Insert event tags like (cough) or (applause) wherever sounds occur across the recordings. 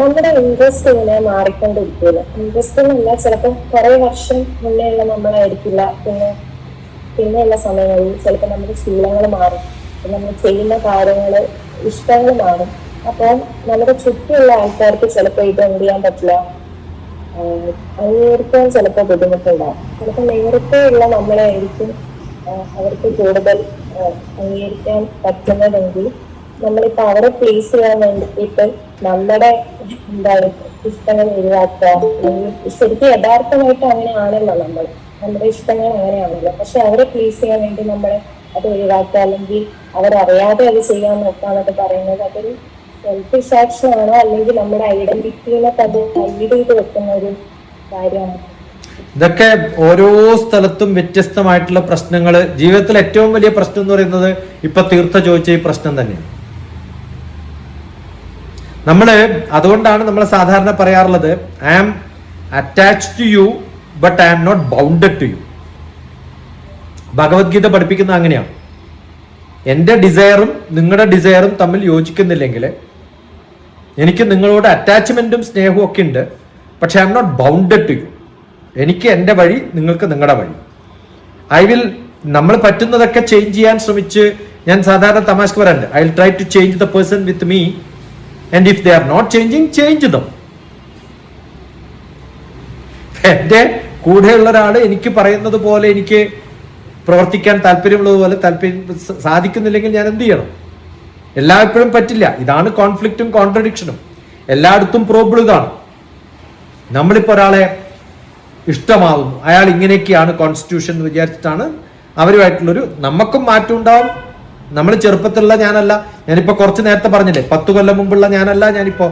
നമ്മുടെ ഇൻട്രസ്റ്റ് ഇങ്ങനെ മാറിക്കൊണ്ടിരിക്കില്ല ഇൻട്രസ്റ്റ് എന്നല്ല ചിലപ്പോൾ കുറെ വർഷം മുന്നേ ഉള്ള നമ്മളായിരിക്കില്ല. പിന്നെ പിന്നെയുള്ള സമയങ്ങളിൽ ചിലപ്പോൾ നമ്മുടെ ശീലങ്ങൾ മാറും. നമ്മൾ ചെയ്യുന്ന കാര്യങ്ങൾ ഇഷ്ടങ്ങൾ മാറും. അപ്പോൾ നമ്മുടെ ചുറ്റുമുള്ള ആൾക്കാർക്ക് ചിലപ്പോൾ ഇത് എന്ത് ചെയ്യാൻ പറ്റില്ല? അംഗീകരിക്കാൻ ചിലപ്പോൾ ബുദ്ധിമുട്ടുണ്ടാവും ചിലപ്പോൾ നേരത്തെ ഉള്ള നമ്മളായിരിക്കും ആയിരിക്കും അവർക്ക് കൂടുതൽ അംഗീകരിക്കാൻ പറ്റുന്നതെങ്കിൽ നമ്മളിപ്പോ അവരെ പ്ലേസ് ചെയ്യാൻ വേണ്ടിയിട്ട് നമ്മുടെ എന്താണ് ഇഷ്ടങ്ങൾ ഒഴിവാക്കുക. ശരിക്കും യഥാർത്ഥമായിട്ട് അങ്ങനെയാണല്ലോ നമ്മൾ. നമ്മുടെ ഇഷ്ടങ്ങൾ അങ്ങനെയാണല്ലോ. പക്ഷെ അവരെ പ്ലേസ് ചെയ്യാൻ വേണ്ടി നമ്മൾ അത് ഒഴിവാക്കുക. അല്ലെങ്കിൽ അവരറിയാതെ അത് ചെയ്യാൻ നോക്കുക എന്നൊക്കെ പറയുന്നത് അതൊരു സെൽഫിഷ് ആക്ഷൻ ആണോ? അല്ലെങ്കിൽ നമ്മുടെ ഐഡന്റിറ്റീനെ അത് ഹൈഡ് ചെയ്ത് വെക്കുന്ന ഒരു കാര്യമാണ്? ഇതൊക്കെ ഓരോ സ്ഥലത്തും വ്യത്യസ്തമായിട്ടുള്ള പ്രശ്നങ്ങൾ ജീവിതത്തിൽ ഏറ്റവും വലിയ പ്രശ്നം എന്ന് പറയുന്നത് ഇപ്പൊ തീർത്ഥ ചോദിച്ച ഈ പ്രശ്നം തന്നെയാണ്. നമ്മൾ അതുകൊണ്ടാണ് നമ്മൾ സാധാരണ പറയാറുള്ളത് I am attach to you but I am not bounded to you Bhagavad Gita പഠിപ്പിക്കുന്ന അങ്ങനെയാണ്. എന്റെ ഡിസയറും നിങ്ങളുടെ ഡിസയറും തമ്മിൽ യോജിക്കുന്നില്ലെങ്കിൽ എനിക്ക് നിങ്ങളോട് അറ്റാച്ച്മെന്റും സ്നേഹവും ഒക്കെ ഉണ്ട് പക്ഷെ I am not bounded to you എനിക്ക് എന്റെ വഴി നിങ്ങൾക്ക് നിങ്ങളുടെ വഴി. ഐ വിൽ നമ്മൾ പറ്റുന്നതൊക്കെ ചേഞ്ച് ചെയ്യാൻ ശ്രമിച്ച് ഞാൻ സാധാരണ തമാശക്ക് പറയാറുണ്ട് I will try to change the person with me and if they are not changing change them എന്റെ കൂടെയുള്ള ഒരാൾ എനിക്ക് പറയുന്നത് പോലെ എനിക്ക് പ്രവർത്തിക്കാൻ താല്പര്യമുള്ളതുപോലെ താല്പര്യം സാധിക്കുന്നില്ലെങ്കിൽ ഞാൻ എന്ത് ചെയ്യണം? എല്ലായ്പ്പോഴും പറ്റില്ല. ഇതാണ് കോൺഫ്ലിക്റ്റും കോൺട്രഡിക്ഷനും എല്ലായിടത്തും പ്രോബ്ലം ഇതാണ്. നമ്മളിപ്പോൾ ഒരാളെ ഇഷ്ടമാവുന്നു. അയാൾ ഇങ്ങനെയൊക്കെയാണ് കോൺസ്റ്റിറ്റ്യൂഷൻ എന്ന് വിചാരിച്ചിട്ടാണ് അവരുമായിട്ടുള്ളൊരു നമുക്കും മാറ്റം ഉണ്ടാവും. നമ്മൾ ചെറുപ്പത്തിലുള്ള ഞാനല്ല. ഞാനിപ്പോ കുറച്ച് നേരത്തെ പറഞ്ഞില്ലേ പത്ത് കൊല്ലം മുമ്പുള്ള ഞാനല്ല ഞാനിപ്പോ.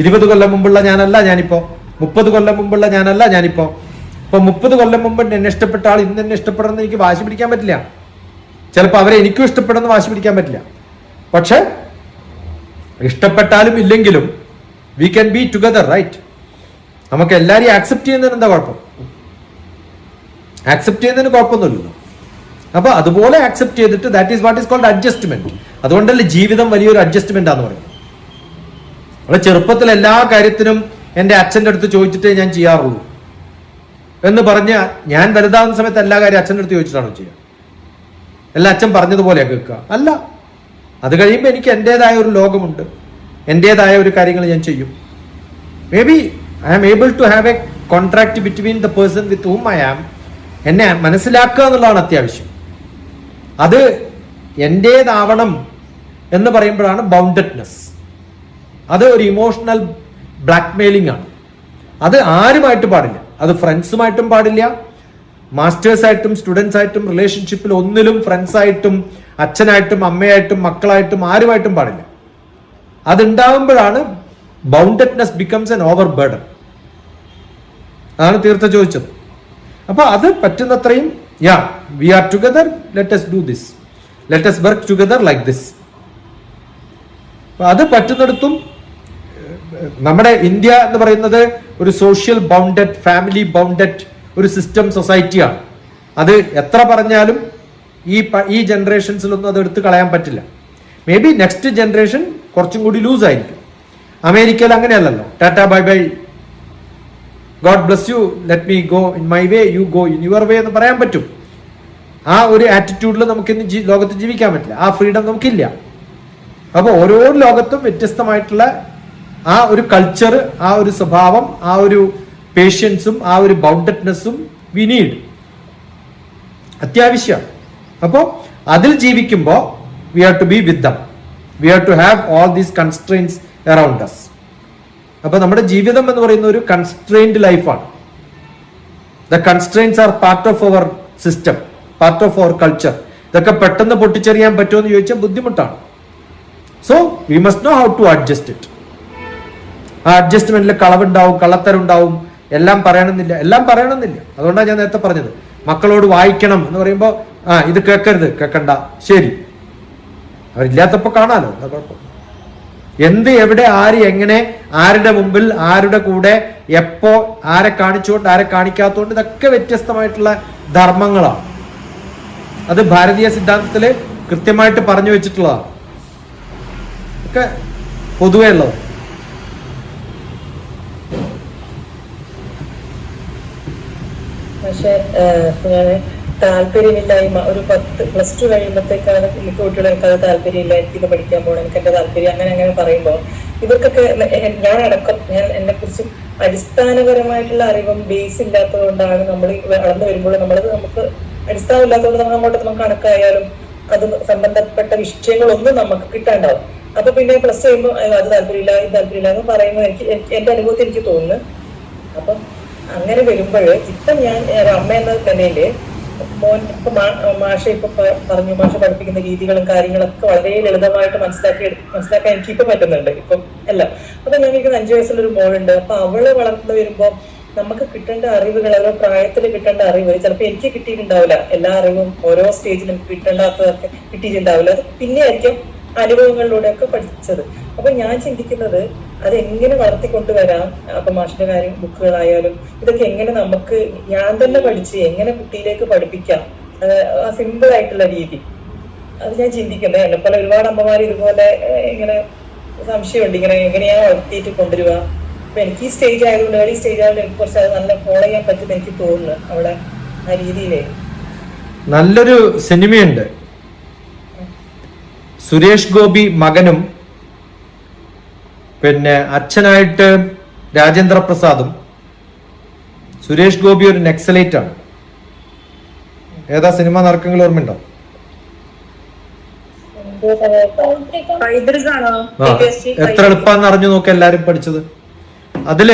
ഇരുപത് കൊല്ലം മുമ്പുള്ള ഞാനല്ല ഞാനിപ്പോ. മുപ്പത് കൊല്ലം മുമ്പുള്ള ഞാനല്ല ഞാനിപ്പോ. ഇപ്പൊ മുപ്പത് കൊല്ലം മുമ്പ് എന്നെ ഇഷ്ടപ്പെട്ട ആൾ ഇന്ന് എന്നെ ഇഷ്ടപ്പെടുന്ന എനിക്ക് വാശി പിടിക്കാൻ പറ്റില്ല. ചിലപ്പോൾ അവരെ എനിക്കും ഇഷ്ടപ്പെടുന്ന വാശി പിടിക്കാൻ പറ്റില്ല. പക്ഷെ ഇഷ്ടപ്പെട്ടാലും ഇല്ലെങ്കിലും we can be together right നമുക്ക് എല്ലാരെയും ആക്സെപ്റ്റ് ചെയ്യുന്നതിന് എന്താ കുഴപ്പം? ആക്സെപ്റ്റ് ചെയ്യുന്നതിന് കുഴപ്പമൊന്നുമില്ലല്ലോ. അപ്പൊ അതുപോലെ ആക്സെപ്റ്റ് ചെയ്തിട്ട് that is what is called adjustment അതുകൊണ്ടല്ലേ ജീവിതം വലിയൊരു അഡ്ജസ്റ്റ്മെന്റ് ആണെന്ന് പറയും നമ്മളെ ചെറുപ്പത്തിൽ എല്ലാ കാര്യത്തിനും എന്റെ അച്ഛന്റെ അടുത്ത് ചോദിച്ചിട്ടേ ഞാൻ ചെയ്യാറുള്ളൂ. എന്ന് പറഞ്ഞ് ഞാൻ വലുതാകുന്ന സമയത്ത് എല്ലാ കാര്യം അച്ഛന്റെ അടുത്ത് ചോദിച്ചിട്ടാണോ ചെയ്യുക എല്ലാ അച്ഛൻ പറഞ്ഞതുപോലെയാണ് കേൾക്കുക. അല്ല അത് കഴിയുമ്പോൾ എനിക്ക് എന്റെതായ ഒരു ലോകമുണ്ട്. എന്റെതായ ഒരു കാര്യങ്ങൾ ഞാൻ ചെയ്യും. Maybe I am able to have a contract between the person with whom I am എന്നെ മനസ്സിലാക്കുക എന്നുള്ളതാണ് അത്യാവശ്യം. അത് എന്റേതാവണം എന്ന് പറയുമ്പോഴാണ് ബൗണ്ടഡ്നെസ്. അത് ഒരു ഇമോഷണൽ ബ്ലാക്ക്മെയിലിംഗ് ആണ്. അത് ആരുമായിട്ട് പാടില്ല. അത് ഫ്രണ്ട്സുമായിട്ടും പാടില്ല. മാസ്റ്റേഴ്സ് ആയിട്ടും സ്റ്റുഡൻസ് ആയിട്ടും റിലേഷൻഷിപ്പിൽ ഒന്നിലും ഫ്രണ്ട്സ് ആയിട്ടും അച്ഛനായിട്ടും അമ്മയായിട്ടും മക്കളായിട്ടും ആരുമായിട്ടും പാടില്ല. അതുണ്ടാവുമ്പോഴാണ് boundedness becomes an over burden അതാണ് തീർത്ത ചോദിച്ചത്. അപ്പൊ അത് പറ്റുന്നത്രയും യാ we are together, let us do this. Let us work together like this. അത് പറ്റുന്നിടത്തും നമ്മുടെ ഇന്ത്യ എന്ന് പറയുന്നത് ഒരു സോഷ്യൽ ബൗണ്ടഡ് ഫാമിലി ബൗണ്ടഡ് ഒരു സിസ്റ്റം സൊസൈറ്റിയാണ് അത് എത്ര പറഞ്ഞാലും ഈ ഈ ജനറേഷൻസിലൊന്നും അത് എടുത്തു കളയാൻ പറ്റില്ല. മേ ബി നെക്സ്റ്റ് ജനറേഷൻ കുറച്ചും കൂടി ലൂസ് ആയിരിക്കും. അമേരിക്കയിൽ അങ്ങനെയല്ലല്ലോ. Tata bye bye God bless you let me go in my way you go in your way എന്ന് പറയാൻ പറ്റും. ആ ഒരു ആറ്റിറ്റ്യൂഡിൽ നമുക്ക് ഇന്ന് ലോകത്ത് ജീവിക്കാൻ പറ്റില്ല. ആ ഫ്രീഡം നമുക്കില്ല. അപ്പോൾ ഓരോ ലോകത്തും വ്യത്യസ്തമായിട്ടുള്ള ആ ഒരു കൾച്ചർ ആ ഒരു സ്വഭാവം ആ ഒരു പേഷ്യൻസും ആ ഒരു ബൗണ്ടഡ്നെസ്സും വി നീഡ് അത്യാവശ്യം. അപ്പോൾ അതിൽ ജീവിക്കുമ്പോൾ we have to be with them we have to have all these constraints around us അപ്പൊ നമ്മുടെ ജീവിതം എന്ന് പറയുന്ന ഒരു കൺസ്ട്രെയിൻഡ് ലൈഫാണ് the constraints are part of our system part of our culture ഇതൊക്കെ പെട്ടെന്ന് പൊട്ടിച്ചെറിയാൻ പറ്റുമോ എന്ന് ചോദിച്ചാൽ ബുദ്ധിമുട്ടാണ്. So we must know how to adjust it ആ അഡ്ജസ്റ്റ്മെന്റിൽ കളവുണ്ടാവും കള്ളത്തരുണ്ടാവും എല്ലാം പറയണമെന്നില്ല. എല്ലാം പറയണമെന്നില്ല. അതുകൊണ്ടാണ് ഞാൻ നേരത്തെ പറഞ്ഞത്. മക്കളോട് വായിക്കണം എന്ന് പറയുമ്പോൾ ആ ഇത് കേൾക്കരുത് കേൾക്കണ്ട. ശരി. അവരില്ലാത്തപ്പോ കാണാലോ? എന്താ കുഴപ്പം. എന്ത് എവിടെ ആര് എങ്ങനെ ആരുടെ മുമ്പിൽ ആരുടെ കൂടെ എപ്പോ ആരെ കാണിച്ചുകൊണ്ട് ആരെ കാണിക്കാത്തോണ്ട് ഇതൊക്കെ വ്യത്യസ്തമായിട്ടുള്ള ധർമ്മങ്ങളാണ്. അത് ഭാരതീയ സിദ്ധാന്തത്തിൽ കൃത്യമായിട്ട് പറഞ്ഞു വെച്ചിട്ടുള്ളതാണ്. ഒക്കെ പൊതുവേ ഉള്ളത്. പക്ഷേ താല്പര്യമില്ലായ്മ ഒരു പത്ത് പ്ലസ് ടു കഴിയുമ്പോഴത്തേക്കാണ് മിക്ക കുട്ടികളും എനിക്കത് താല്പര്യമില്ല എനിക്കിത് പഠിക്കാൻ പോകണം എനിക്ക് എന്റെ താല്പര്യം അങ്ങനെ അങ്ങനെ പറയുമ്പോൾ ഇവർക്കൊക്കെ ഞാൻ അടക്കം ഞാൻ എന്നെ കുറിച്ച് അടിസ്ഥാനപരമായിട്ടുള്ള അറിവും ബേസ് ഇല്ലാത്തതുകൊണ്ടാണ് നമ്മൾ വളർന്നു വരുമ്പോൾ നമ്മളത് നമുക്ക് അടിസ്ഥാനം ഇല്ലാത്തതുകൊണ്ട് നമ്മൾ അങ്ങോട്ട് നമുക്ക് കണക്കായാലും അത് സംബന്ധപ്പെട്ട വിഷയങ്ങളൊന്നും നമുക്ക് കിട്ടാണ്ടാവും. അപ്പൊ പിന്നെ പ്ലസ് ചെയ്യുമ്പോൾ അത് താല്പര്യമില്ല ഇത് താല്പര്യമില്ല എന്ന് പറയുമ്പോൾ എനിക്ക് എനിക്ക് എന്റെ അനുഭവത്തിൽ എനിക്ക് തോന്നുന്നു. അപ്പം അങ്ങനെ വരുമ്പോൾ ഇപ്പം ഞാൻ അമ്മ എന്ന നിലയിൽ മോൻ ഇപ്പൊ മാഷ ഇപ്പൊ പറഞ്ഞു മാഷ പഠിപ്പിക്കുന്ന രീതികളും കാര്യങ്ങളൊക്കെ വളരെ ലളിതമായിട്ട് മനസ്സിലാക്കി മനസ്സിലാക്കാൻ എനിക്ക് ഇപ്പൊ പറ്റുന്നുണ്ട് ഇപ്പം അല്ല അപ്പൊ ഞങ്ങൾക്ക് അഞ്ചു വയസ്സുള്ള ഒരു മോളുണ്ട് അപ്പൊ അവൾ വളർന്നു വരുമ്പോ നമുക്ക് കിട്ടേണ്ട അറിവുകൾ ഓരോ പ്രായത്തിൽ കിട്ടേണ്ട അറിവ് ചിലപ്പോൾ എനിക്ക് കിട്ടിയിട്ടുണ്ടാവില്ല. എല്ലാ അറിവും ഓരോ സ്റ്റേജിലും കിട്ടേണ്ടാത്തതൊക്കെ കിട്ടിയിട്ടുണ്ടാവില്ല. അത് പിന്നെ ആയിരിക്കും അനുഭവങ്ങളിലൂടെയൊക്കെ പഠിച്ചത്. അപ്പൊ ഞാൻ ചിന്തിക്കുന്നത് അത് എങ്ങനെ വളർത്തിക്കൊണ്ടുവരാം? അപ്പൊ മാഷിന്റെ കാര്യം ബുക്കുകളായാലും ഇതൊക്കെ എങ്ങനെ നമുക്ക് ഞാൻ തന്നെ പഠിച്ച് എങ്ങനെ കുട്ടിയിലേക്ക് പഠിപ്പിക്കാം? സിമ്പിൾ ആയിട്ടുള്ള രീതി. അത് ഞാൻ ചിന്തിക്കുന്നത്. എന്നെ പോലെ ഒരുപാട് അമ്മമാർ ഇതുപോലെ ഇങ്ങനെ സംശയമുണ്ട്. ഇങ്ങനെ എങ്ങനെയാ വളർത്തിയിട്ട് കൊണ്ടുവരിക? അപ്പൊ എനിക്ക് ഈ സ്റ്റേജ് ആയതുകൊണ്ട് ഏർലി സ്റ്റേജ് ആയതുകൊണ്ട് എനിക്ക് കുറച്ച് അത് നല്ല ഫോളോ ചെയ്യാൻ പറ്റുമെന്ന് എനിക്ക് തോന്നുന്നു അവിടെ ആ രീതിയിലേ. നല്ലൊരു സിനിമയുണ്ട് സുരേഷ് ഗോപി മകനും പിന്നെ അച്ഛനായിട്ട് രാജേന്ദ്ര പ്രസാദും. സുരേഷ് ഗോപി ഒരു നെക്സലൈറ്റ് ആണ്. ഏതാ സിനിമ നറുക്കങ്ങൾ ഓർമ്മയുണ്ടോ? എത്ര എളുപ്പാന്ന് അറിഞ്ഞു നോക്കി എല്ലാരും പഠിച്ചത്. അതിൽ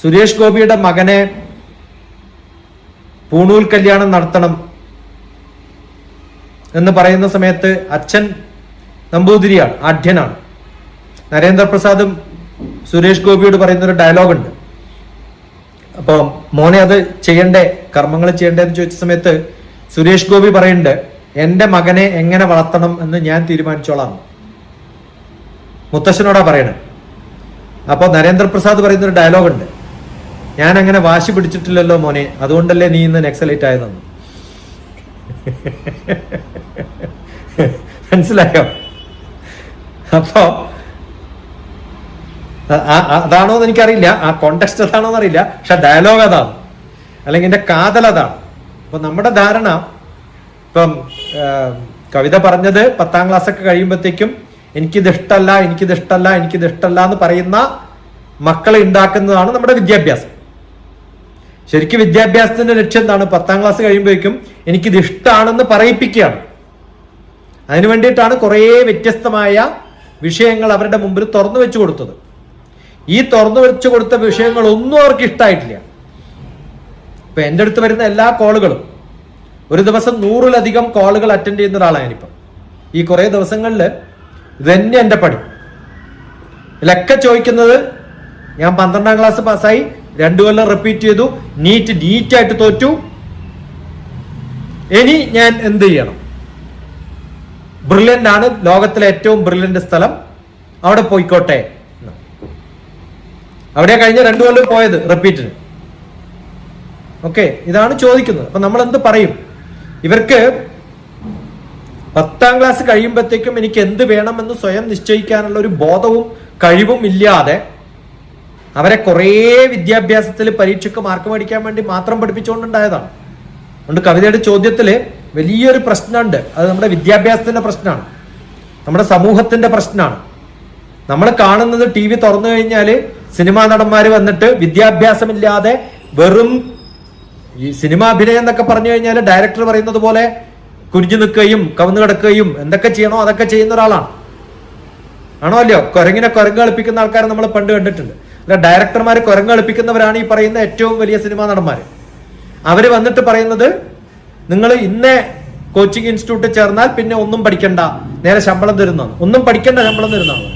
സുരേഷ് ഗോപിയുടെ മകനെ പൂണൂൽ കല്യാണം നടത്തണം എന്ന് പറയുന്ന സമയത്ത് അച്ഛൻ നമ്പൂതിരിയാണ് ആഢ്യനാണ്. നരേന്ദ്രപ്രസാദും സുരേഷ് ഗോപിയോട് പറയുന്ന ഒരു ഡയലോഗ് ഉണ്ട് അപ്പൊ മോനെ അത് ചെയ്യണ്ടേ കർമ്മങ്ങൾ ചെയ്യണ്ടേ എന്ന് ചോദിച്ച സമയത്ത് സുരേഷ് ഗോപി പറയുന്നുണ്ട് എന്റെ മകനെ എങ്ങനെ വളർത്തണം എന്ന് ഞാൻ തീരുമാനിച്ചോളാം. മുത്തശ്ശനോടാ പറയണേ. അപ്പോൾ നരേന്ദ്രപ്രസാദ് പറയുന്ന ഒരു ഡയലോഗ് ഉണ്ട് ഞാൻ അങ്ങനെ വാശി പിടിച്ചിട്ടില്ലല്ലോ മോനെ അതുകൊണ്ടല്ലേ നീ ഇന്ന് നെക്സലൈറ്റ് ആയതെന്ന്? മനസ്സിലായോ? അപ്പോ അതാണോ എന്ന് എനിക്കറിയില്ല. ആ കോണ്ടെക്സ്റ്റ് അതാണോ എന്നറിയില്ല പക്ഷെ ഡയലോഗ് അതാണ്. അല്ലെങ്കിൽ എന്റെ കാതൽ അതാണ്. അപ്പൊ നമ്മുടെ ധാരണ ഇപ്പം കവിത പറഞ്ഞത് പത്താം ക്ലാസ് ഒക്കെ കഴിയുമ്പോഴത്തേക്കും എനിക്കിത് ഇഷ്ടമല്ല എനിക്കിത് ഇഷ്ടമല്ല എനിക്കിത് ഇഷ്ടമല്ല എന്ന് പറയുന്ന മക്കളെ ഉണ്ടാക്കുന്നതാണ് നമ്മുടെ വിദ്യാഭ്യാസം. ശരിക്കും വിദ്യാഭ്യാസത്തിന്റെ ലക്ഷ്യം എന്താണ്? പത്താം ക്ലാസ് കഴിയുമ്പോഴേക്കും എനിക്കിത് ഇഷ്ടമാണെന്ന് പറയിപ്പിക്കുകയാണ്. അതിനു വേണ്ടിയിട്ടാണ് കുറേ വ്യത്യസ്തമായ വിഷയങ്ങൾ അവരുടെ മുമ്പിൽ തുറന്നു വെച്ചു കൊടുത്തത്. ഈ തുറന്നു വെച്ചു കൊടുത്ത വിഷയങ്ങളൊന്നും അവർക്ക് ഇഷ്ടമായിട്ടില്ല ഇപ്പൊ എന്റെ അടുത്ത് വരുന്ന എല്ലാ കോളുകളും ഒരു ദിവസം നൂറിലധികം കോളുകൾ അറ്റൻഡ് ചെയ്യുന്ന ഒരാളാണ് ഞാനിപ്പം. ഈ കുറേ ദിവസങ്ങളിൽ ഇതന്നെ എന്റെ പണി ഇതിലൊക്കെ ചോദിക്കുന്നത് ഞാൻ പന്ത്രണ്ടാം ക്ലാസ് പാസ്സായി രണ്ടു കൊല്ലം റിപ്പീറ്റ് ചെയ്തു. നീറ്റ് നീറ്റായിട്ട് തോറ്റു. ഇനി ഞാൻ എന്ത് ചെയ്യണം? ബ്രില്യന്റ് ആണ്. ലോകത്തിലെ ഏറ്റവും ബ്രില്യന്റ് സ്ഥലം. അവിടെ പോയിക്കോട്ടെ. അവിടെ കഴിഞ്ഞ രണ്ടു കൊല്ലം പോയത് റിപ്പീറ്റിന് ഓക്കെ ഇതാണ് ചോദിക്കുന്നത്. അപ്പൊ നമ്മൾ എന്ത് പറയും? ഇവർക്ക് പത്താം ക്ലാസ് കഴിയുമ്പോഴത്തേക്കും എനിക്ക് എന്ത് വേണമെന്ന് സ്വയം നിശ്ചയിക്കാനുള്ള ഒരു ബോധവും കഴിവും ഇല്ലാതെ അവരെ കുറേ വിദ്യാഭ്യാസത്തിൽ പരീക്ഷയ്ക്ക് മാർക്ക് മേടിക്കാൻ വേണ്ടി മാത്രം പഠിപ്പിച്ചുകൊണ്ടുണ്ടായതാണ്. അതുകൊണ്ട് കവിതയുടെ ചോദ്യത്തിൽ വലിയൊരു പ്രശ്നമുണ്ട്. അത് നമ്മുടെ വിദ്യാഭ്യാസത്തിന്റെ പ്രശ്നമാണ്. നമ്മുടെ സമൂഹത്തിന്റെ പ്രശ്നമാണ്. നമ്മൾ കാണുന്നത് ടി വി തുറന്നു കഴിഞ്ഞാൽ സിനിമാ നടന്മാർ വന്നിട്ട് വിദ്യാഭ്യാസമില്ലാതെ വെറും ഈ സിനിമ അഭിനയം എന്നൊക്കെ പറഞ്ഞു കഴിഞ്ഞാൽ ഡയറക്ടർ പറയുന്നത് പോലെ കുരിഞ്ഞു നിൽക്കുകയും കവന്നു കിടക്കുകയും എന്തൊക്കെ ചെയ്യണോ അതൊക്കെ ചെയ്യുന്ന ഒരാളാണ്. ആണോ അല്ലയോ? കുരങ്ങിനെ കുരങ്ങ് കളിപ്പിക്കുന്ന ആൾക്കാരെ നമ്മൾ പണ്ട് കണ്ടിട്ടുണ്ട്. അല്ല ഡയറക്ടർമാർ കുരങ്ങ് കളിപ്പിക്കുന്നവരാണ് ഈ പറയുന്ന ഏറ്റവും വലിയ സിനിമാ നടന്മാർ അവർ വന്നിട്ട് പറയുന്നത് നിങ്ങൾ ഇന്നേ കോച്ചിങ് ഇൻസ്റ്റിറ്റ്യൂട്ടിൽ ചേർന്നാൽ പിന്നെ ഒന്നും പഠിക്കണ്ട നേരെ ശമ്പളം തരുന്നതാണ്. ഒന്നും പഠിക്കണ്ട ശമ്പളം തരുന്നതാണ്.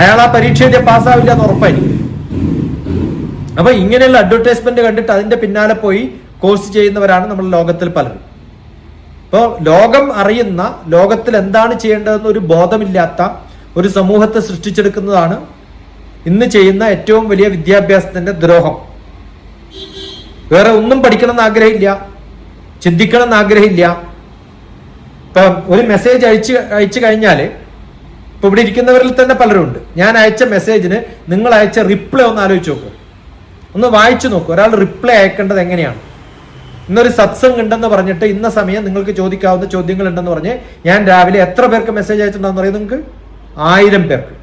അയാൾ ആ പരീക്ഷ എഴുതിയ പാസ്സാവില്ല എന്ന് ഉറപ്പായിരിക്കും. അപ്പൊ ഇങ്ങനെയുള്ള അഡ്വർടൈസ്മെന്റ് കണ്ടിട്ട് അതിന്റെ പിന്നാലെ പോയി കോഴ്സ് ചെയ്യുന്നവരാണ് നമ്മൾ ലോകത്തിൽ പലരും. ഇപ്പോൾ ലോകം അറിയുന്ന ലോകത്തിൽ എന്താണ് ചെയ്യേണ്ടതെന്ന് ഒരു ബോധമില്ലാത്ത ഒരു സമൂഹത്തെ സൃഷ്ടിച്ചെടുക്കുന്നതാണ് ഇന്ന് ചെയ്യുന്ന ഏറ്റവും വലിയ വിദ്യാഭ്യാസത്തിന്റെ ദ്രോഹം. വേറെ ഒന്നും പഠിക്കണം എന്ന് ആഗ്രഹമില്ല. ചിന്തിക്കണം എന്ന് ആഗ്രഹമില്ല. ഇപ്പം ഒരു മെസ്സേജ് അയച്ചു അയച്ചു കഴിഞ്ഞാൽ ഇപ്പൊ ഇവിടെ ഇരിക്കുന്നവരിൽ തന്നെ പലരുണ്ട്. ഞാൻ അയച്ച മെസ്സേജിന് നിങ്ങൾ അയച്ച റിപ്ലൈ ഒന്ന് ആലോചിച്ച് നോക്കൂ. ഒന്ന് വായിച്ചു നോക്കൂ. ഒരാൾ റിപ്ലൈ അയക്കേണ്ടത് എങ്ങനെയാണ്? ഇന്നൊരു സത്സംഗ് ഉണ്ടെന്ന് പറഞ്ഞിട്ട് ഇന്ന സമയം നിങ്ങൾക്ക് ചോദിക്കാവുന്ന ചോദ്യങ്ങൾ ഉണ്ടെന്ന് പറഞ്ഞ് ഞാൻ രാവിലെ എത്ര പേർക്ക് മെസ്സേജ് അയച്ചിട്ടുണ്ടെന്ന് പറയുന്നത് നിങ്ങൾക്ക്? ആയിരം പേർക്ക്.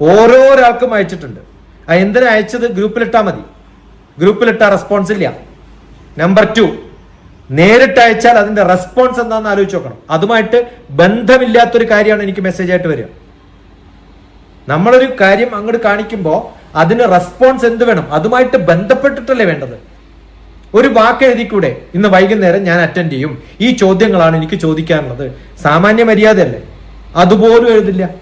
ഓരോരാൾക്കും അയച്ചിട്ടുണ്ട്. ആ എന്തിനാ അയച്ചത്? ഗ്രൂപ്പിലിട്ടാ മതി. ഗ്രൂപ്പിലിട്ട റെസ്പോൺസ് ഇല്ല. നമ്പർ ടു നേരിട്ട് അയച്ചാൽ അതിന്റെ റെസ്പോൺസ് എന്താണെന്ന് ആലോചിച്ച് നോക്കണം. അതുമായിട്ട് ബന്ധമില്ലാത്തൊരു കാര്യമാണ് എനിക്ക് മെസ്സേജ് ആയിട്ട് വരിക. നമ്മളൊരു കാര്യം അങ്ങോട്ട് കാണിക്കുമ്പോൾ അതിന് റെസ്പോൺസ് എന്ത് വേണം? അതുമായിട്ട് ബന്ധപ്പെട്ടിട്ടല്ലേ വേണ്ടത്? ഒരു വാക്ക് എഴുതിക്കൂടെ? ഇന്ന് വൈകുന്നേരം ഞാൻ അറ്റൻഡ് ചെയ്യും. ഈ ചോദ്യങ്ങളാണ് എനിക്ക് ചോദിക്കാനുള്ളത്. സാമാന്യ മര്യാദയല്ലേ? അതുപോലും എഴുതില്ല.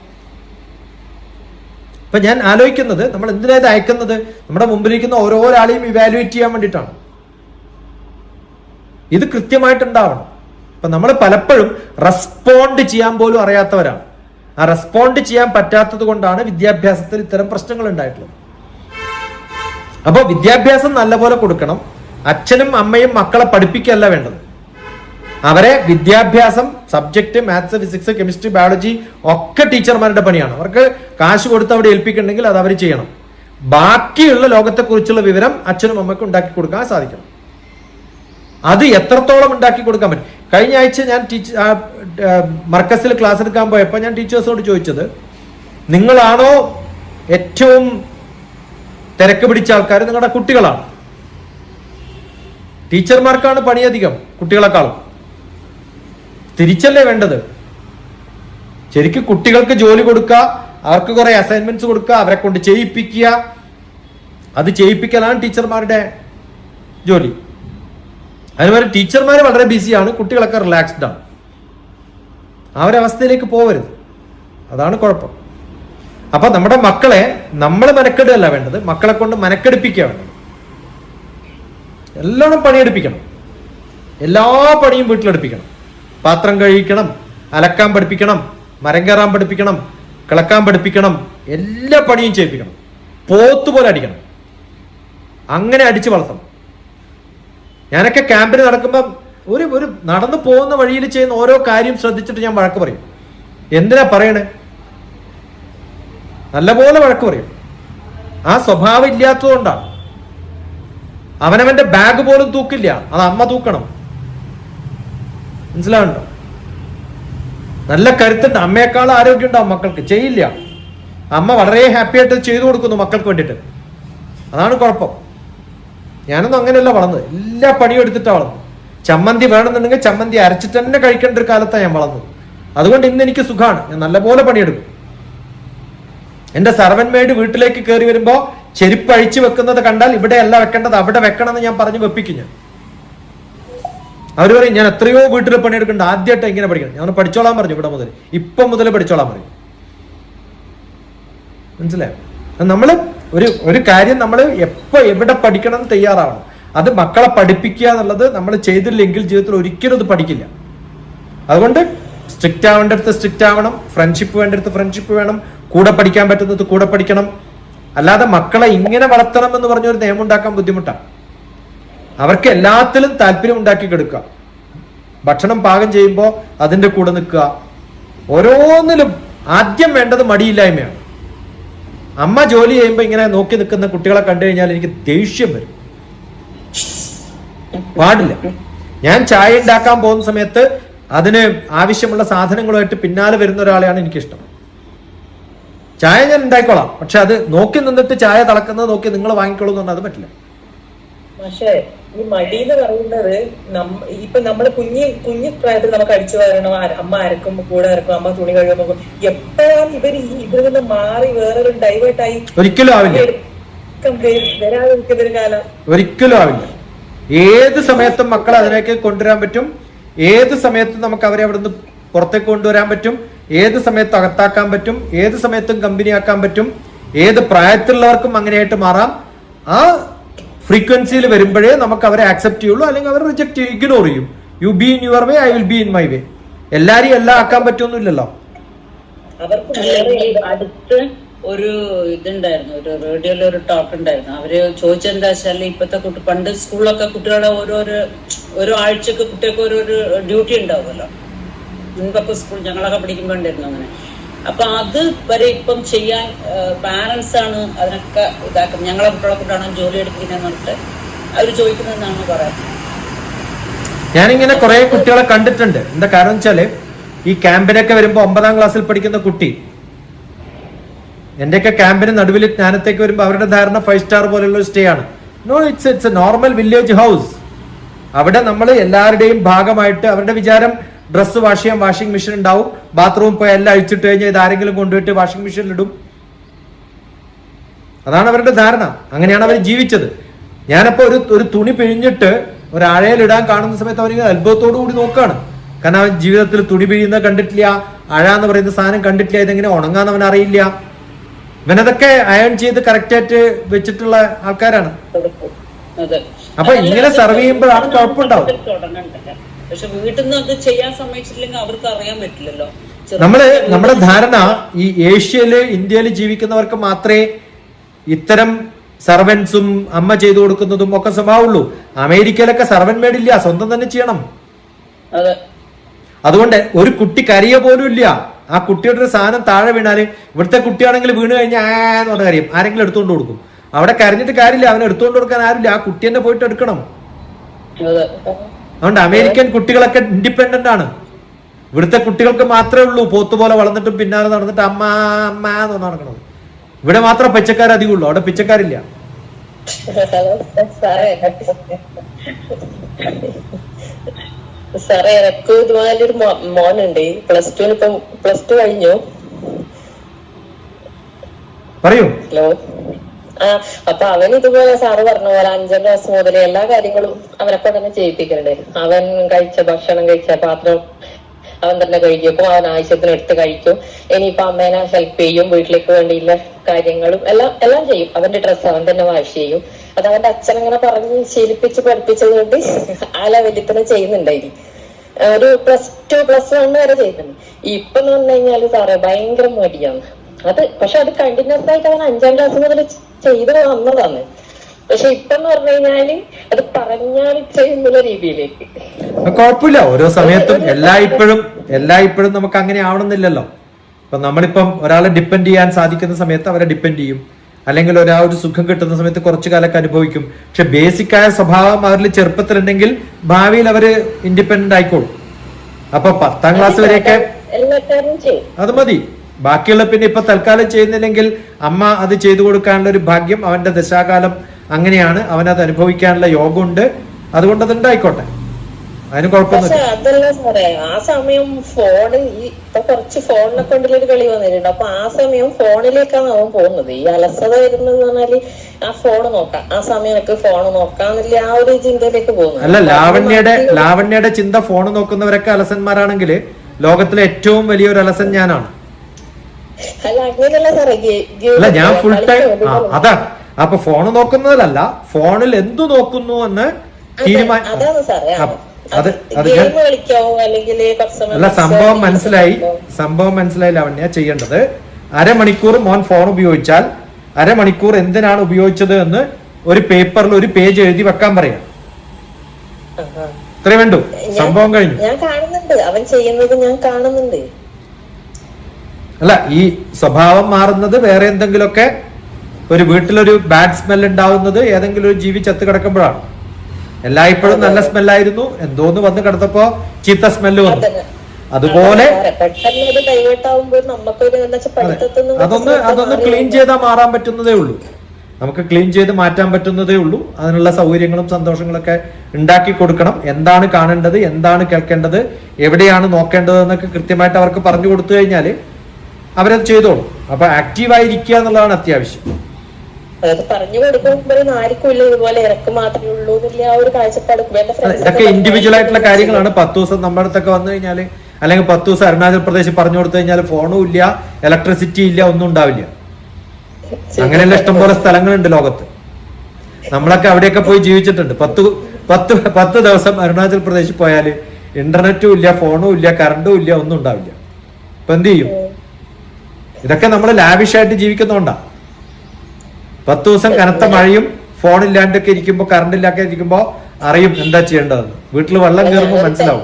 ഇപ്പൊ ഞാൻ ആലോചിക്കുന്നത് നമ്മൾ എന്തിനാ ഇത് അയക്കുന്നത്? നമ്മുടെ മുമ്പിലിരിക്കുന്ന ഓരോരാളെയും ഇവാലുവേറ്റ് ചെയ്യാൻ വേണ്ടിയിട്ടാണ്. ഇത് കൃത്യമായിട്ടുണ്ടാവണം. അപ്പൊ നമ്മൾ പലപ്പോഴും റെസ്പോണ്ട് ചെയ്യാൻ പോലും അറിയാത്തവരാണ്. ആ റെസ്പോണ്ട് ചെയ്യാൻ പറ്റാത്തത് കൊണ്ടാണ് വിദ്യാഭ്യാസത്തിൽ ഇത്തരം പ്രശ്നങ്ങൾ ഉണ്ടായിട്ടുള്ളത്. അപ്പോൾ വിദ്യാഭ്യാസം നല്ലപോലെ കൊടുക്കണം. അച്ഛനും അമ്മയും മക്കളെ പഠിപ്പിക്കുകയല്ല വേണ്ടത്. അവരെ വിദ്യാഭ്യാസം subject maths physics chemistry biology ഒക്കെ ടീച്ചർമാരുടെ പണിയാണ്. അവർക്ക് കാശ് കൊടുത്ത് അവിടെ ഏൽപ്പിക്കണമെങ്കിൽ അത് അവർ ചെയ്യണം. ബാക്കിയുള്ള ലോകത്തെക്കുറിച്ചുള്ള വിവരം അച്ഛനും അമ്മയ്ക്കും ഉണ്ടാക്കി കൊടുക്കാൻ സാധിക്കണം. അത് എത്രത്തോളം ഉണ്ടാക്കി കൊടുക്കാൻ പറ്റും? കഴിഞ്ഞ ആഴ്ച ഞാൻ ടീച്ചർ മർക്കസിൽ ക്ലാസ് എടുക്കാൻ പോയപ്പോൾ ഞാൻ ടീച്ചേഴ്സിനോട് ചോദിച്ചത് നിങ്ങളാണോ ഏറ്റവും തിരക്ക് പിടിച്ച ആൾക്കാർ നിങ്ങളുടെ കുട്ടികളാണ്. ടീച്ചർമാർക്കാണ് പണിയധികം കുട്ടികളെക്കാളും. തിരിച്ചല്ലേ വേണ്ടത്? ശരിക്കും കുട്ടികൾക്ക് ജോലി കൊടുക്കുക അവർക്ക് കുറെ അസൈൻമെന്റ്സ് കൊടുക്കുക അവരെ കൊണ്ട് ചെയ്യിപ്പിക്കുക. അത് ചെയ്യിപ്പിക്കലാണ് ടീച്ചർമാരുടെ ജോലി. അതുപോലെ ടീച്ചർമാർ വളരെ ബിസിയാണ് കുട്ടികളൊക്കെ റിലാക്സ്ഡ് ആണ്. ആ ഒരു അവസ്ഥയിലേക്ക് പോവരുത്. അതാണ് കുഴപ്പം. അപ്പൊ നമ്മുടെ മക്കളെ നമ്മൾ മെനക്കെടുകയല്ല വേണ്ടത് മക്കളെ കൊണ്ട് മെനക്കെടുപ്പിക്കുക വേണ്ടത്. എല്ലാം പണിയെടുപ്പിക്കണം. എല്ലാ പണിയും വീട്ടിലെടുപ്പിക്കണം. പാത്രം കഴിക്കണം അലക്കാൻ പഠിപ്പിക്കണം മരം കയറാൻ പഠിപ്പിക്കണം കിളക്കാൻ പഠിപ്പിക്കണം എല്ലാ പണിയും ചെയ്യിപ്പിക്കണം. പോത്തുപോലെ അടിക്കണം. അങ്ങനെ അടിച്ചു വളർത്തണം. ഞാനൊക്കെ ക്യാമ്പിൽ നടക്കുമ്പം ഒരു ഒരു നടന്നു പോകുന്ന വഴിയിൽ ചെയ്യുന്ന ഓരോ കാര്യം ശ്രദ്ധിച്ചിട്ട് ഞാൻ വഴക്ക് പറയും. എന്തിനാ പറയണേ? നല്ലപോലെ വഴക്ക് പറയും. ആ സ്വഭാവം ഇല്ലാത്തതുകൊണ്ടാണ് അവനവന്റെ ബാഗ് പോലും തൂക്കില്ല. അത് അമ്മ തൂക്കണം. മനസ്സിലാവുണ്ടോ? നല്ല കരുത്തുണ്ട്. അമ്മയെക്കാൾ ആരോഗ്യം ഉണ്ടാവും മക്കൾക്ക്. ചെയ്യില്ല. അമ്മ വളരെ ഹാപ്പി ആയിട്ട് ചെയ്തു കൊടുക്കുന്നു മക്കൾക്ക് വേണ്ടിയിട്ട്. അതാണ് കുഴപ്പം. ഞാനൊന്നും അങ്ങനെയല്ല വളർന്നത്. എല്ലാ പണിയും എടുത്തിട്ടാണ് വളർന്നത്. ചമ്മന്തി വേണമെന്നുണ്ടെങ്കിൽ ചമ്മന്തി അരച്ചിട്ട് തന്നെ കഴിക്കേണ്ട ഒരു കാലത്താണ് ഞാൻ വളർന്നത്. അതുകൊണ്ട് ഇന്ന് എനിക്ക് സുഖമാണ്. ഞാൻ നല്ലപോലെ പണിയെടുക്കും. എന്റെ സർവൻമേഡ് വീട്ടിലേക്ക് കയറി വരുമ്പോ ചെരുപ്പ് അഴിച്ചു വെക്കുന്നത് കണ്ടാൽ ഇവിടെയല്ല വെക്കേണ്ടത്. അവിടെ വെക്കണം എന്ന് ഞാൻ പറഞ്ഞു വെപ്പിക്കും ഞാൻ. അവർ പറയും ഞാൻ എത്രയോ വീട്ടിൽ പണിയെടുക്കേണ്ട ആദ്യമായിട്ട് എങ്ങനെ പഠിക്കണം ഞാൻ പഠിച്ചോളാൻ പറഞ്ഞു ഇവിടെ മുതൽ ഇപ്പം മുതൽ പഠിച്ചോളാൻ പറയും മനസ്സിലായോ? നമ്മൾ ഒരു ഒരു കാര്യം നമ്മൾ എപ്പോ എവിടെ പഠിക്കണം തയ്യാറാവണം. അത് മക്കളെ പഠിപ്പിക്കുക എന്നുള്ളത് നമ്മൾ ചെയ്തില്ലെങ്കിൽ ജീവിതത്തിൽ ഒരിക്കലും അത് പഠിക്കില്ല. അതുകൊണ്ട് സ്ട്രിക്റ്റ് ആവേണ്ടടുത്ത് സ്ട്രിക്റ്റ് ആവണം. ഫ്രണ്ട്ഷിപ്പ് വേണ്ടടുത്ത് ഫ്രണ്ട്ഷിപ്പ് വേണം. കൂടെ പഠിക്കാൻ പറ്റുന്നത് കൂടെ പഠിക്കണം. അല്ലാതെ മക്കളെ ഇങ്ങനെ വളർത്തണം എന്ന് പറഞ്ഞൊരു നിയമം ഉണ്ടാക്കാൻ ബുദ്ധിമുട്ടാണ്. അവർക്ക് എല്ലാത്തിലും താല്പര്യം ഉണ്ടാക്കി കൊടുക്കുക. ഭക്ഷണം പാകം ചെയ്യുമ്പോൾ അതിന്റെ കൂടെ നിൽക്കുക. ഓരോന്നിലും ആദ്യം വേണ്ടത് മടിയില്ലായ്മയാണ്. അമ്മ ജോലി ചെയ്യുമ്പോൾ ഇങ്ങനെ നോക്കി നിൽക്കുന്ന കുട്ടികളെ കണ്ടു കഴിഞ്ഞാൽ എനിക്ക് ദേഷ്യം വരും. പാടില്ല. ഞാൻ ചായ ഉണ്ടാക്കാൻ പോകുന്ന സമയത്ത് അതിന് ആവശ്യമുള്ള സാധനങ്ങളുമായിട്ട് പിന്നാലെ വരുന്ന ഒരാളെയാണ് എനിക്കിഷ്ടം. ചായ ഞാൻ ഉണ്ടായിക്കോളാം പക്ഷെ അത് നോക്കി നിന്നിട്ട് ചായ തിളക്കുന്നത് നോക്കി നിങ്ങൾ വാങ്ങിക്കോളൂ എന്ന് പറഞ്ഞാൽ അത് പറ്റില്ല. ഈ മടി എന്ന് പറയുന്നത് ഇപ്പൊ നമ്മൾ കുഞ്ഞി കുഞ്ഞു പ്രായത്തിൽ നമുക്ക് അടിച്ചു വരണം അമ്മ അരക്കുമ്പോ കൂടെ അരക്കും അമ്മ തുണി കഴുകുമ്പോ എപ്പോഴാണ് ഇവർ ഇതിൽ നിന്ന് മാറി വേറൊരു ഡൈവേർട്ടായി ഒരിക്കലും ആവില്ല. വരാതിരിക്കുന്നൊരു കാലം. ഒരിക്കലും ആവില്ല. ഏത് സമയത്തും മക്കളെ അതിലേക്ക് കൊണ്ടുവരാൻ പറ്റും. ഏത് സമയത്തും നമുക്ക് അവരെ അവിടുന്ന് പുറത്തേക്ക് കൊണ്ടുവരാൻ പറ്റും. ഏത് സമയത്തും അകത്താക്കാൻ പറ്റും. ഏത് സമയത്തും കമ്പനിയാക്കാൻ പറ്റും. ഏത് പ്രായത്തിലുള്ളവർക്കും അങ്ങനെയായിട്ട് മാറാം. ആ ഫ്രീക്വൻസിയിൽ വരുമ്പോഴേ നമുക്ക് അവരെ ആക്സെപ്റ്റ് ചെയ്യുള്ളൂ അല്ലെങ്കിൽ അവർ റിജക്ട് ചെയ്യും ഇഗ്നോർ ചെയ്യും. You be in your way I will be in my way എല്ലാരെയും എല്ലാം ആക്കാൻ പറ്റൊന്നുമില്ലല്ലോ അവർക്ക് അടുത്ത് ഒരു ഇതുണ്ടായിരുന്നു ഒരു റേഡിയോയിൽ ഒരു ടോക്ക് ഉണ്ടായിരുന്നു. അവർ ചോദിച്ചെന്താ വെച്ചാൽ ഇപ്പത്തെ കുട്ടി പണ്ട് സ്കൂളിലൊക്കെ കുട്ടികളെ ഓരോരോ ഓരോ ആഴ്ചക്ക് കുട്ടികൾക്ക് ഓരോരോ ഡ്യൂട്ടി ഉണ്ടാവുമല്ലോ. മുൻപൊക്കെ സ്കൂൾ ഞങ്ങളൊക്കെ പഠിക്കുമ്പോണ്ടായിരുന്നു അങ്ങനെ. അപ്പൊ അത് വരെ ഇപ്പം ചെയ്യാൻ പാരന്റ്സ് ആണ് അതിനൊക്കെ ഇതാക്കുന്നത്. ഞങ്ങളെ കുട്ടികളെ കൊണ്ടാണ് ജോലി എടുക്കുന്നതെന്ന് പറഞ്ഞിട്ട് അവർ ചോദിക്കുന്നതെന്നാണ് പറയാം ഞാനിങ്ങനെ കുറെ കുട്ടികളെ കണ്ടിട്ടുണ്ട്. എന്താ കാരണം വെച്ചാൽ ഈ ക്യാമ്പിനൊക്കെ വരുമ്പോ ഒമ്പതാം ക്ലാസ്സിൽ പഠിക്കുന്ന കുട്ടി എന്റെയൊക്കെ ക്യാമ്പിന് നടുവിൽ ജ്ഞാനത്തേക്ക് വരുമ്പോൾ അവരുടെ ധാരണ ഫൈവ് സ്റ്റാർ പോലെയുള്ള ഒരു സ്റ്റേ ആണ്. No it's it's a normal village house അവിടെ നമ്മൾ എല്ലാവരുടെയും ഭാഗമായിട്ട് അവരുടെ വിചാരം ഡ്രസ്സ് വാഷ് ചെയ്യാൻ വാഷിംഗ് മെഷീൻ ഉണ്ടാവും. ബാത്റൂമിൽ പോയി എല്ലാം അഴിച്ചിട്ട് കഴിഞ്ഞാൽ ഇത് ആരെങ്കിലും കൊണ്ടുപോയിട്ട് വാഷിംഗ് മെഷീനിൽ ഇടും. അതാണ് അവരുടെ ധാരണ. അങ്ങനെയാണ് അവർ ജീവിച്ചത്. ഞാനപ്പോ ഒരു ഒരു തുണി പിഴിഞ്ഞിട്ട് ഒരാഴയിൽ ഇടാൻ കാണുന്ന സമയത്ത് അവരിങ്ങനെ അത്ഭുതത്തോടു കൂടി നോക്കുകയാണ് കാരണം അവൻ ജീവിതത്തിൽ തുണി പിഴിയുന്ന കണ്ടിട്ടില്ല അഴ എന്ന് പറയുന്ന സാധനം കണ്ടിട്ടില്ല ഇതെങ്ങനെ ഉണങ്ങാന്ന് അവൻ അറിയില്ല. ഇവനതൊക്കെ അയൺ ചെയ്ത് കറക്റ്റായിട്ട് വെച്ചിട്ടുള്ള ആൾക്കാരാണ്. അപ്പൊ ഇങ്ങനെ സർവ് ചെയ്യുമ്പോഴാണ് കുഴപ്പമുണ്ടാവും. പക്ഷെ വീട്ടിൽ നിന്ന് അത് ചെയ്യാൻ അവർക്ക് അറിയാൻ പറ്റില്ലല്ലോ. നമ്മൾ നമ്മുടെ ധാരണ ഈ ഏഷ്യയിൽ ഇന്ത്യയിൽ ജീവിക്കുന്നവർക്ക് മാത്രമേ ഇത്തരം സർവൻസും അമ്മ ചെയ്തു കൊടുക്കുന്നതും ഒക്കെ സ്വഭാവമുള്ളൂ. അമേരിക്കയിലൊക്കെ സർവൻ മേടില്ല സ്വന്തം തന്നെ ചെയ്യണം. അതെ. അതുകൊണ്ട് ഒരു കുട്ടി കരിയ പോലും ഇല്ല. ആ കുട്ടിയുടെ ഒരു സാധനം താഴെ വീണാൽ ഇവിടുത്തെ കുട്ടിയാണെങ്കിൽ വീണ് കഴിഞ്ഞാൽ ആന്ന് പറഞ്ഞ കാര്യം ആരെങ്കിലും എടുത്തുകൊണ്ട് കൊടുക്കും. അവിടെ കരഞ്ഞിട്ട് കാര്യമില്ല അവനെ എടുത്തുകൊണ്ട് കൊടുക്കാൻ ആരില്ല ആ കുട്ടി തന്നെ പോയിട്ട് എടുക്കണം. അതുകൊണ്ട് അമേരിക്കൻ കുട്ടികളൊക്കെ ഇൻഡിപെൻഡന്റ് ആണ്. ഇവിടുത്തെ കുട്ടികൾക്ക് മാത്രമേ ഉള്ളൂ. പോത്തുപോലെ വളർന്നിട്ടും പിന്നാലെ നടന്നിട്ട് അമ്മ അമ്മ എന്ന് നടക്കണത്. ഇവിടെ മാത്രം പിച്ചക്കാർ അധികം ഉള്ളൂ. അവിടെ പിച്ചക്കാരില്ല. സാറേ എനക്ക് ഇതുമാതിരി മോനുണ്ട്. പ്ലസ് ടു ഇപ്പൊ പ്ലസ് ടു കഴിഞ്ഞു. പറയൂ. ഹലോ. അപ്പൊ അവൻ ഇതുപോലെ സാറ് പറഞ്ഞ പോലെ അഞ്ചാം ക്ലാസ് മുതൽ എല്ലാ കാര്യങ്ങളും അവനൊക്കെ തന്നെ ചെയ്യിപ്പിക്കണ്ടേ അവൻ കഴിച്ച ഭക്ഷണം കഴിച്ച പാത്രം അവൻ തന്നെ കഴിക്കും അവൻ ആവശ്യത്തിന് എടുത്ത് കഴിക്കും. ഇനിയിപ്പോ അമ്മേനെ ഹെൽപ്പ് ചെയ്യും വീട്ടിലേക്ക് വേണ്ടിയുള്ള കാര്യങ്ങളും എല്ലാം എല്ലാം ചെയ്യും. അവന്റെ ഡ്രസ്സ് അവൻ തന്നെ വാഷ് ചെയ്യും. അത് അവന്റെ അച്ഛൻ അങ്ങനെ പറഞ്ഞ് ശീലിപ്പിച്ച് പഠിപ്പിച്ചത് കൊണ്ട് ആ ലെവലിൽ തന്നെ ചെയ്യുന്നുണ്ടായി. ഒരു പ്ലസ് ടു പ്ലസ് വൺ വരെ ചെയ്യുന്നുണ്ട്. ഇപ്പൊ എന്ന് പറഞ്ഞു കഴിഞ്ഞാൽ സാറേ ഭയങ്കര മടിയാണ്. അത് പക്ഷെ അത് കണ്ടിന്യൂസ് ആയിട്ട് അവൻ അഞ്ചാം ക്ലാസ് മുതൽ ചെയ്ത് വന്നതാണ്. പക്ഷെ ഇപ്പൊ എന്ന് പറഞ്ഞു കഴിഞ്ഞാൽ അത് പറഞ്ഞാൽ ചെയ്യുന്നുള്ള രീതിയിലേക്ക്. കുഴപ്പമില്ല ഓരോ സമയത്തും എല്ലാ ഇപ്പോഴും എല്ലാ ഇപ്പോഴും നമുക്ക് അങ്ങനെ ആവണമെന്നില്ലല്ലോ. ഇപ്പൊ നമ്മളിപ്പം ഒരാളെ ഡിപ്പെൻഡ് ചെയ്യാൻ സാധിക്കുന്ന സമയത്ത് അവരെ ഡിപ്പെൻഡ് ചെയ്യും. അല്ലെങ്കിൽ ഒരാ ഒരു സുഖം കിട്ടുന്ന സമയത്ത് കുറച്ചു കാലമൊക്കെ അനുഭവിക്കും. പക്ഷെ ബേസിക് ആയ സ്വഭാവം അവരിൽ ചെറുപ്പത്തിലുണ്ടെങ്കിൽ ഭാവിയിൽ അവർ ഇൻഡിപെൻഡന്റ് ആയിക്കോളും. അപ്പൊ പത്താം ക്ലാസ് വരെയൊക്കെ അത് മതി. ബാക്കിയുള്ള പിന്നെ ഇപ്പൊ തൽക്കാലം ചെയ്യുന്നില്ലെങ്കിൽ അമ്മ അത് ചെയ്തു കൊടുക്കാനുള്ള ഒരു ഭാഗ്യം അവന്റെ ദശാകാലം അങ്ങനെയാണ്. അവനത് അനുഭവിക്കാനുള്ള യോഗമുണ്ട്. അതുകൊണ്ട് അത് ഉണ്ടായിക്കോട്ടെ അതിന് കുഴപ്പമൊന്നുമില്ല. അതല്ല സാറേ ആ സമയം ഫോണ് ഈ ഇപ്പൊ കുറച്ച് ഫോണിനെ കൊണ്ടുള്ള ഒരു കളി വന്നിട്ടുണ്ട്. അപ്പൊ ആ സമയം ഫോണിലേക്കാണ് അവൻ പോകുന്നത്. ഈ അലസത വരുന്നത് പറഞ്ഞാൽ ആ ഫോണ് നോക്കാം. ആ സമയം എനിക്ക് ഫോണ് നോക്കാന്നില്ല ആ ഒരു ചിന്തയിലേക്ക് പോകുന്നു അല്ല ലാവണ്യയുടെ ലാവണ്യയുടെ ചിന്ത ഫോൺ നോക്കുന്നവരൊക്കെ അലസന്മാരാണെങ്കിൽ ലോകത്തിലെ ഏറ്റവും വലിയൊരു അലസൻ ഞാനാണ്. അല്ല ഞാൻ ഫുൾ ടൈം അതാണ്. അതാ അപ്പൊ ഫോൺ നോക്കുന്നതിലല്ല ഫോണിൽ എന്തു നോക്കുന്നു എന്ന് തീരുമാനം അത് അത് അല്ല സംഭവം മനസ്സിലായി? സംഭവം? മനസ്സിലായി ലാവണ്യ ചെയ്യേണ്ടത്. അരമണിക്കൂർ മോൻ ഫോൺ ഉപയോഗിച്ചാൽ അരമണിക്കൂർ എന്തിനാണ് ഉപയോഗിച്ചത് എന്ന് ഒരു പേപ്പറിൽ ഒരു പേജ് എഴുതി വെക്കാൻ പറയാം. ഇത്രേ വേണ്ടു. സംഭവം കഴിഞ്ഞു. ഞാൻ കാണുന്നുണ്ട്. അവൻ ചെയ്യുന്നത് ഞാൻ കാണുന്നുണ്ട്. അല്ല ഈ സ്വഭാവം മാറുന്നത് വേറെ എന്തെങ്കിലുമൊക്കെ ഒരു വീട്ടിലൊരു ബാഡ് സ്മെൽ ഉണ്ടാവുന്നത് ഏതെങ്കിലും ഒരു ജീവി ചത്ത് കിടക്കുമ്പോഴാണ്. എല്ലായ്പ്പോഴും നല്ല സ്മെല്ലായിരുന്നു. എന്തോന്ന് വന്ന് കിടന്നപ്പോ ചീത്ത സ്മെല്ല് വന്നു. അതുപോലെ അതൊന്ന് അതൊന്ന് ക്ലീൻ ചെയ്താൽ മാറാൻ പറ്റുന്നതേ ഉള്ളൂ. നമുക്ക് ക്ലീൻ ചെയ്ത് മാറ്റാൻ പറ്റുന്നതേ ഉള്ളൂ. അതിനുള്ള സൗകര്യങ്ങളും സന്തോഷങ്ങളൊക്കെ ഉണ്ടാക്കി കൊടുക്കണം. എന്താണ് കാണേണ്ടത്? എന്താണ് കേൾക്കേണ്ടത്? എവിടെയാണ് നോക്കേണ്ടത് എന്നൊക്കെ കൃത്യമായിട്ട് അവർക്ക് പറഞ്ഞു കൊടുത്തു കഴിഞ്ഞാൽ അവരത് ചെയ്തോളും. അപ്പൊ ആക്റ്റീവായിരിക്കുക എന്നുള്ളതാണ് അത്യാവശ്യം. പറഞ്ഞു കൊടുക്കുമ്പോഴൊന്നും ആർക്കും ഇല്ല ഇതുപോലെ എനക്ക് മാത്രമേ ഉള്ളൂ എന്നില്ല ആ ഒരു കാഴ്ചപ്പാട് ഇതൊക്കെ ഇൻഡിവിജ്വൽ ആയിട്ടുള്ള കാര്യങ്ങളാണ്. പത്ത് ദിവസം നമ്മുടെ അടുത്തൊക്കെ വന്നു കഴിഞ്ഞാൽ അല്ലെങ്കിൽ പത്ത് ദിവസം അരുണാചൽ പ്രദേശ് പറഞ്ഞു കൊടുത്തു കഴിഞ്ഞാൽ ഫോണും ഇല്ല ഇലക്ട്രിസിറ്റി ഇല്ല ഒന്നും ഉണ്ടാവില്ല. അങ്ങനെയുള്ള ഇഷ്ടംപോലെ സ്ഥലങ്ങളുണ്ട് ലോകത്ത്. നമ്മളൊക്കെ അവിടെയൊക്കെ പോയി ജീവിച്ചിട്ടുണ്ട്. പത്ത് പത്ത് പത്ത് ദിവസം അരുണാചൽ പ്രദേശിൽ പോയാൽ ഇന്റർനെറ്റും ഇല്ല ഫോണും ഇല്ല കറണ്ടും ഇല്ല ഒന്നും ഉണ്ടാവില്ല. ഇപ്പൊ എന്ത് ചെയ്യും? ഇതൊക്കെ നമ്മൾ ലാവിഷായിട്ട് ജീവിക്കുന്നോണ്ടാ. പത്ത് ദിവസം കനത്ത മഴയും ഫോൺ ഇല്ലാണ്ടൊക്കെ ഇരിക്കുമ്പോ കറണ്ട് ഇല്ലാതെ ഇരിക്കുമ്പോ അറിയും എന്താ ചെയ്യേണ്ടതെന്ന് വീട്ടിൽ വെള്ളം കയറുമ്പോൾ മനസ്സിലാവും.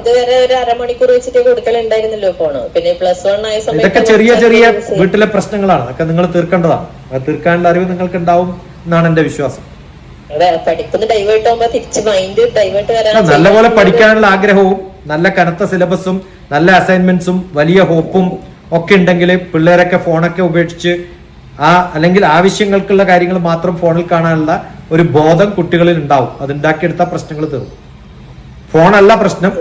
ഇതൊക്കെ ചെറിയ ചെറിയ വീട്ടിലെ പ്രശ്നങ്ങളാണ്. അതൊക്കെ നിങ്ങൾ തീർക്കേണ്ടതാണ്. അത് തീർക്കാനുള്ള അറിവ് നിങ്ങൾക്ക് ഉണ്ടാവും എന്നാണ് എന്റെ വിശ്വാസം. നല്ലപോലെ പഠിക്കാനുള്ള ആഗ്രഹവും നല്ല കനത്ത സിലബസും നല്ല അസൈൻമെന്റ്സും വലിയ ഹോപ്പും ഒക്കെ ഉണ്ടെങ്കിൽ പിള്ളേരൊക്കെ ഫോണൊക്കെ ഉപേക്ഷിച്ച് ആ അല്ലെങ്കിൽ ആവശ്യങ്ങൾക്കുള്ള കാര്യങ്ങൾ മാത്രം ഫോണിൽ കാണാനുള്ള ഒരു ബോധം കുട്ടികളിൽ ഉണ്ടാവും. അത് ഉണ്ടാക്കിയെടുത്ത പ്രശ്നങ്ങൾ തീർന്നു ഫോണല്ല പ്രശ്നം.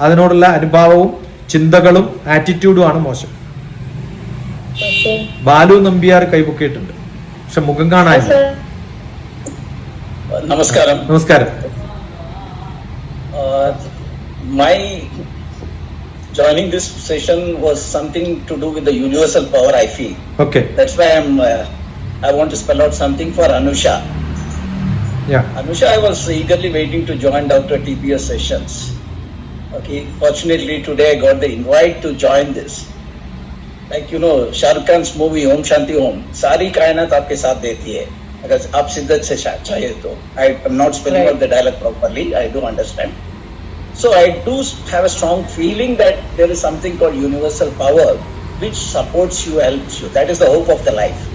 അതിനോടുള്ള അനുഭാവവും ചിന്തകളും ആറ്റിറ്റ്യൂഡും ആണ് മോശം. ബാലു നമ്പിയാർ കൈപൊക്കിയിട്ടുണ്ട്. പക്ഷെ മുഖം കാണാനില്ല. നമസ്കാരം. നമസ്കാരം. my joining this session was something to do with the universal power, I feel. Okay. That's why I'm. Uh, I want to spell out something for Anusha. Yeah. Anusha, I was eagerly waiting to join Dr. TPS sessions. Okay. Fortunately, today I got the invite to join this. Like you know, Shahrukh movie movie shanti Shanti Om सारी कायनात आपके साथ देती है अगर आप शिद्दत से चाहिए तो I am not spelling out the dialogue properly. I do understand. So I do have a strong feeling that there is something called universal power which supports you, helps you. That is the hope of the life.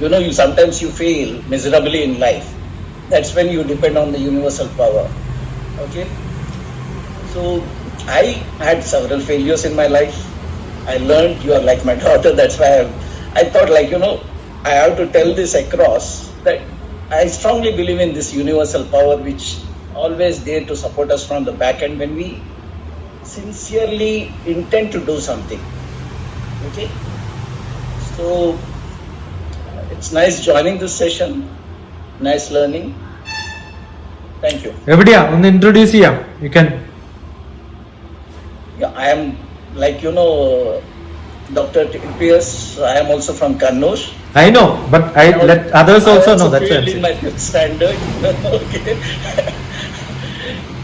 You know, you sometimes you fail miserably in life. That's when you depend on the universal power. Okay. So I had several failures in my life. I learned you are like my (laughs) daughter. That's why I, I thought like you know I have to tell this across that I strongly believe in this universal power which always there to support us from the back end when we sincerely intend to do something. Okay. So it's nice joining this session. Nice learning. Thank you. എവിടെയാ ഒന്ന് introduce ചെയ്യാം you can Yeah, I am like you know, Dr. TPS. I am also from Kannur. I know but I let others also know I failed in my fifth (laughs) standard. (laughs) okay.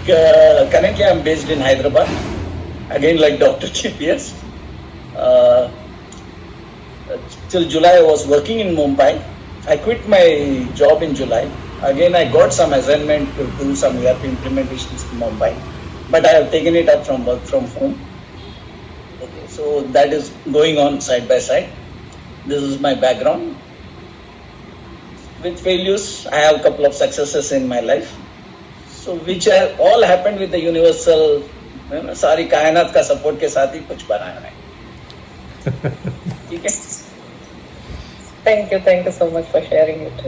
Uh, currently, I am based in Hyderabad. Again, like Dr. TPS. (laughs) Uh, till July, I was working in Mumbai. I quit my job in July. Again, I got some assignment to do some ERP implementations in Mumbai, but I have taken it up from work from home. Okay, so that is going on side by side. This is my background. With failures, I have a couple of successes in my life. So which all happened with the universal सारी कायनात का support के साथ ही कुछ बनाना है (laughs) ठीक है? Thank you thank you so much for sharing it